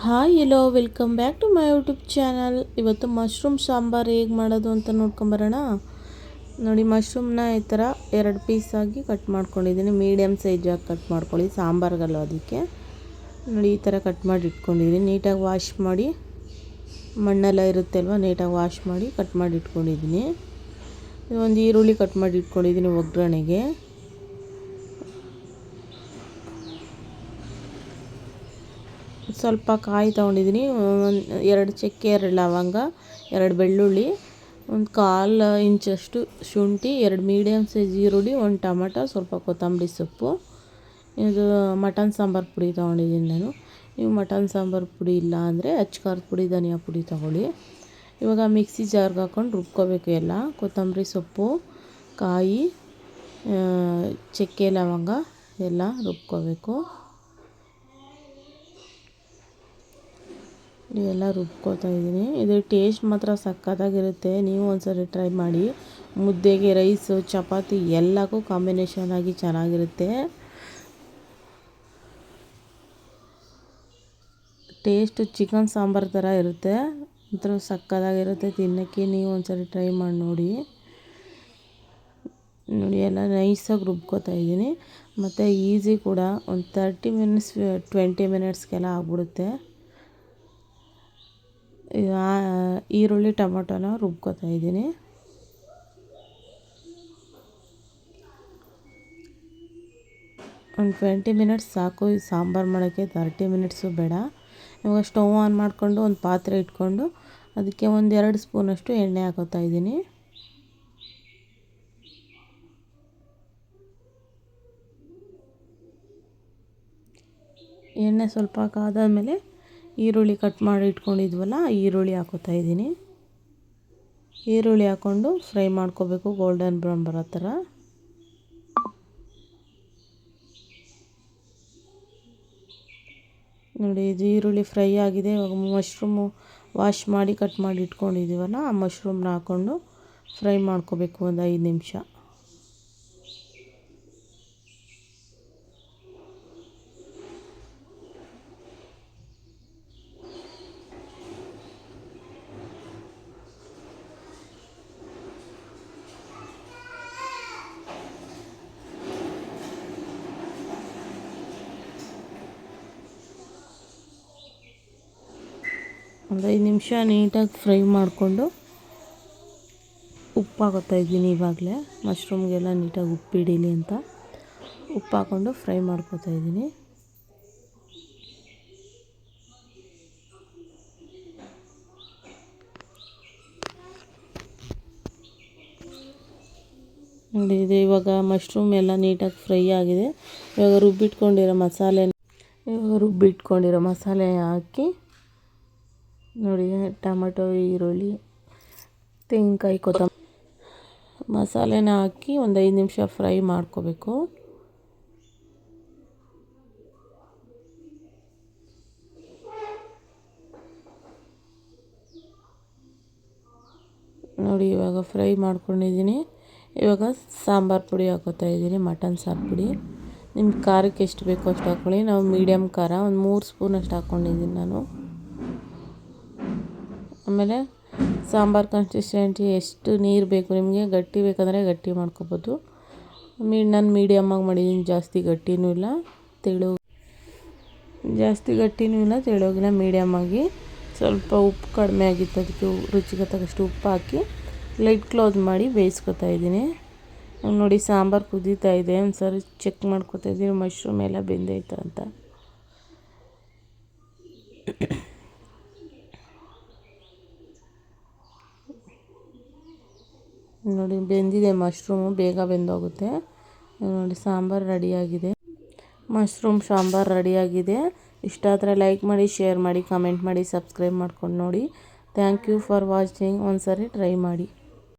Hi hello welcome back to my YouTube channel ಇವತ್ತು mushroom sambar ಹೇಗೆ ಮಾಡೋದು ಅಂತ ನೋಡ್ಕೊಂಬರೋಣ. ನೋಡಿ ಮಶ್ರೂಮ್ನ ಈ ಥರ ಎರಡು ಪೀಸಾಗಿ ಕಟ್ ಮಾಡ್ಕೊಂಡಿದ್ದೀನಿ. ಮೀಡಿಯಮ್ ಸೈಜಾಗಿ ಕಟ್ ಮಾಡ್ಕೊಳ್ಳಿ ಸಾಂಬಾರ್ಗಲ್ಲ ಅದಕ್ಕೆ. ನೋಡಿ, ಈ ಥರ ಕಟ್ ಮಾಡಿ ಇಟ್ಕೊಂಡಿದ್ದೀನಿ. ನೀಟಾಗಿ ವಾಶ್ ಮಾಡಿ, ಮಣ್ಣೆಲ್ಲ ಇರುತ್ತೆ ಅಲ್ವಾ ನೀಟಾಗಿ ವಾಶ್ ಮಾಡಿ ಕಟ್ ಮಾಡಿ ಇಟ್ಕೊಂಡಿದ್ದೀನಿ. ಒಂದು ಈರುಳ್ಳಿ ಕಟ್ ಮಾಡಿ ಇಟ್ಕೊಂಡಿದ್ದೀನಿ ಒಗ್ಗರಣೆಗೆ. ಸ್ವಲ್ಪ ಕಾಯಿ ತೊಗೊಂಡಿದ್ದೀನಿ. ಎರಡು ಚಕ್ಕೆ, ಎರಡು ಲವಂಗ, ಎರಡು ಬೆಳ್ಳುಳ್ಳಿ, ಒಂದು ಕಾಲು ಇಂಚಷ್ಟು ಶುಂಠಿ, ಎರಡು ಮೀಡಿಯಮ್ ಸೈಜ್ ಈರುಳ್ಳಿ, ಒಂದು ಟೊಮೆಟೊ, ಸ್ವಲ್ಪ ಕೊತ್ತಂಬರಿ ಸೊಪ್ಪು, ಇದು ಮಟನ್ ಸಾಂಬಾರು ಪುಡಿ ತೊಗೊಂಡಿದ್ದೀನಿ ನಾನು. ನೀವು ಮಟನ್ ಸಾಂಬಾರು ಪುಡಿ ಇಲ್ಲ ಅಂದರೆ ಖಾರದ ಪುಡಿ, ಧನಿಯಾ ಪುಡಿ ತೊಗೊಳ್ಳಿ. ಇವಾಗ ಮಿಕ್ಸಿ ಜಾರ್ಗೆ ಹಾಕ್ಕೊಂಡು ರುಬ್ಕೋಬೇಕು ಎಲ್ಲ. ಕೊತ್ತಂಬರಿ ಸೊಪ್ಪು, ಕಾಯಿ ಚಕ್ಕೆ, ಲವಂಗ ಎಲ್ಲ ರುಬ್ಕೋಬೇಕು. ಇವೆಲ್ಲ ರುಬ್ಕೋತಾ ಇದ್ದೀನಿ. ಇದು ಟೇಸ್ಟ್ ಮಾತ್ರ ಸಕ್ಕತ್ತಾಗಿರುತ್ತೆ ನೀವು ಒಂದ್ಸರಿ ಟ್ರೈ ಮಾಡಿ. ಮುದ್ದೆಗೆ ರೈಸು ಚಪಾತಿ ಎಲ್ಲಕ್ಕೂ ಕಾಂಬಿನೇಷನ್ ಆಗಿ ಚೆನ್ನಾಗಿರುತ್ತೆ. ಟೇಸ್ಟು ಚಿಕನ್ ಸಾಂಬಾರು ಥರ ಇರುತ್ತೆ. ಒಂಥರ ಸಕ್ಕತ್ತಾಗಿರುತ್ತೆ ತಿನ್ನೋಕ್ಕೆ. ನೀವು ಒಂದ್ಸರಿ ಟ್ರೈ ಮಾಡಿ ನೋಡಿ. ನೋಡಿ, ಎಲ್ಲ ನೈಸಾಗಿ ರುಬ್ಕೋತಾ ಇದ್ದೀನಿ. ಮತ್ತು ಈಸಿ ಕೂಡ. ಒಂದು ತರ್ಟಿ ಮಿನಿಟ್ಸ್ ಟ್ವೆಂಟಿ ಮಿನಿಟ್ಸ್ಗೆಲ್ಲ ಆಗ್ಬಿಡುತ್ತೆ. ಈರುಳ್ಳಿ, ಟೊಮೊಟೊನ ರುಬ್ಕೋತಾ ಇದ್ದೀನಿ. ಒಂದು ಟ್ವೆಂಟಿ ಮಿನಿಟ್ಸ್ ಸಾಕು, ಈ ಸಾಂಬಾರು ಮಾಡೋಕ್ಕೆ ತರ್ಟಿ ಮಿನಿಟ್ಸು ಬೇಡ. ಇವಾಗ ಸ್ಟವ್ ಆನ್ ಮಾಡಿಕೊಂಡು ಒಂದು ಪಾತ್ರೆ ಇಟ್ಕೊಂಡು ಅದಕ್ಕೆ ಒಂದು ಎರಡು ಸ್ಪೂನಷ್ಟು ಎಣ್ಣೆ ಹಾಕೋತಾ ಇದ್ದೀನಿ. ಎಣ್ಣೆ ಸ್ವಲ್ಪ ಕಾದಾದಮೇಲೆ ಈರುಳ್ಳಿ ಕಟ್ ಮಾಡಿ ಇಟ್ಕೊಂಡಿದ್ವಲ್ಲ, ಈರುಳ್ಳಿ ಹಾಕೋತಾ ಇದ್ದೀನಿ. ಈರುಳ್ಳಿ ಹಾಕ್ಕೊಂಡು ಫ್ರೈ ಮಾಡ್ಕೋಬೇಕು ಗೋಲ್ಡನ್ ಬ್ರೌನ್ ಬರೋ ಥರ. ನೋಡಿ, ಇದು ಈರುಳ್ಳಿ ಫ್ರೈ ಆಗಿದೆ. ಇವಾಗ ಮಶ್ರೂಮು ವಾಶ್ ಮಾಡಿ ಕಟ್ ಮಾಡಿ ಇಟ್ಕೊಂಡಿದ್ದೀವಲ್ಲ, ಆ ಮಶ್ರೂಮ್ನ ಹಾಕ್ಕೊಂಡು ಫ್ರೈ ಮಾಡ್ಕೋಬೇಕು ಒಂದು ಐದು ನಿಮಿಷ. ಒಂದು ಐದು ನಿಮಿಷ ನೀಟಾಗಿ ಫ್ರೈ ಮಾಡಿಕೊಂಡು ಉಪ್ಪು ಹಾಕೋತಾ ಇದ್ದೀನಿ ಇವಾಗಲೇ. ಮಶ್ರೂಮ್ಗೆಲ್ಲ ನೀಟಾಗಿ ಉಪ್ಪು ಅಂತ. ಉಪ್ಪು ಹಾಕ್ಕೊಂಡು ಫ್ರೈ ಮಾಡ್ಕೋತಾ ಇದ್ದೀನಿ. ನೋಡಿ, ಇದು ಇವಾಗ ಮಶ್ರೂಮ್ ಎಲ್ಲ ನೀಟಾಗಿ ಫ್ರೈ ಆಗಿದೆ. ಇವಾಗ ರುಬ್ಬಿಟ್ಕೊಂಡಿರೋ ಮಸಾಲೆ ಇವಾಗ ರುಬ್ಬಿಟ್ಕೊಂಡಿರೋ ಮಸಾಲೆ ಹಾಕಿ ನೋಡಿ, ಟೊಮೆಟೊ, ಈರುಳ್ಳಿ, ತೆಂಗಿನಕಾಯಿ, ಕೊತ್ತಂಬರಿ. ಮಸಾಲೆನ ಹಾಕಿ ಒಂದು ಐದು ನಿಮಿಷ ಫ್ರೈ ಮಾಡ್ಕೋಬೇಕು. ನೋಡಿ, ಇವಾಗ ಫ್ರೈ ಮಾಡ್ಕೊಂಡಿದ್ದೀನಿ. ಇವಾಗ ಸಾಂಬಾರು ಪುಡಿ ಹಾಕೋತಾ ಇದ್ದೀನಿ, ಮಟನ್ ಸಾರು ಪುಡಿ. ನಿಮ್ಮ ಖಾರಕ್ಕೆ ಎಷ್ಟು ಬೇಕೋ ಅಷ್ಟು ಹಾಕ್ಕೊಳ್ಳಿ ನಾವು ಮೀಡಿಯಮ್ ಖಾರ, ಒಂದು ಮೂರು ಸ್ಪೂನಷ್ಟು ಹಾಕ್ಕೊಂಡಿದ್ದೀನಿ ನಾನು. ಆಮೇಲೆ ಸಾಂಬಾರು ಕನ್ಸಿಸ್ಟೆಂಟಿ ಎಷ್ಟು ನೀರು ಬೇಕು ನಿಮಗೆ, ಗಟ್ಟಿ ಬೇಕಂದರೆ ಗಟ್ಟಿ ಮಾಡ್ಕೊಬೋದು. ಮೀ ನಾನು ಮೀಡಿಯಮ್ಮಾಗಿ ಮಾಡಿದ್ದೀನಿ ಜಾಸ್ತಿ ಗಟ್ಟಿನೂ ಇಲ್ಲ, ತೆಳು ಜಾಸ್ತಿ ಗಟ್ಟಿನೂ ಇಲ್ಲ ತೆಳೋಗಿಲ್ಲ ಮೀಡಿಯಮ್ಮಾಗಿ ಸ್ವಲ್ಪ ಉಪ್ಪು ಕಡಿಮೆ ಆಗಿತ್ತು, ಅದಕ್ಕೆ ರುಚಿಗೆ ತಕ್ಕಷ್ಟು ಉಪ್ಪು ಹಾಕಿ ಲೈಟ್ ಕ್ಲೋಸ್ ಮಾಡಿ ಬೇಯಿಸ್ಕೊತಾ ಇದ್ದೀನಿ. ನೋಡಿ ಸಾಂಬಾರು ಕುದೀತಾ ಇದೆ ಒಂದು ಚೆಕ್ ಮಾಡ್ಕೊತಾ ಇದ್ದೀನಿ ಮಶ್ರೂಮ್ ಎಲ್ಲ ಬೆಂದೈತ ಅಂತ. ನೋಡಿ, ಬೆಂದಿದೆ ಮಶ್ರೂಮು ಬೇಗ ಬೆಂದೋಗುತ್ತೆ. ನೋಡಿ, ಸಾಂಬಾರು ರೆಡಿಯಾಗಿದೆ. ಮಶ್ರೂಮ್ ಸಾಂಬಾರು ರೆಡಿಯಾಗಿದೆ. ಇಷ್ಟ ಆದರೆ ಲೈಕ್ ಮಾಡಿ ಶೇರ್ ಮಾಡಿ ಕಮೆಂಟ್ ಮಾಡಿ ಸಬ್ಸ್ಕ್ರೈಬ್ ಮಾಡ್ಕೊಂಡು ನೋಡಿ. ಥ್ಯಾಂಕ್ ಯು ಫಾರ್ ವಾಚಿಂಗ್ ಒಂದು ಸರಿ ಟ್ರೈ ಮಾಡಿ.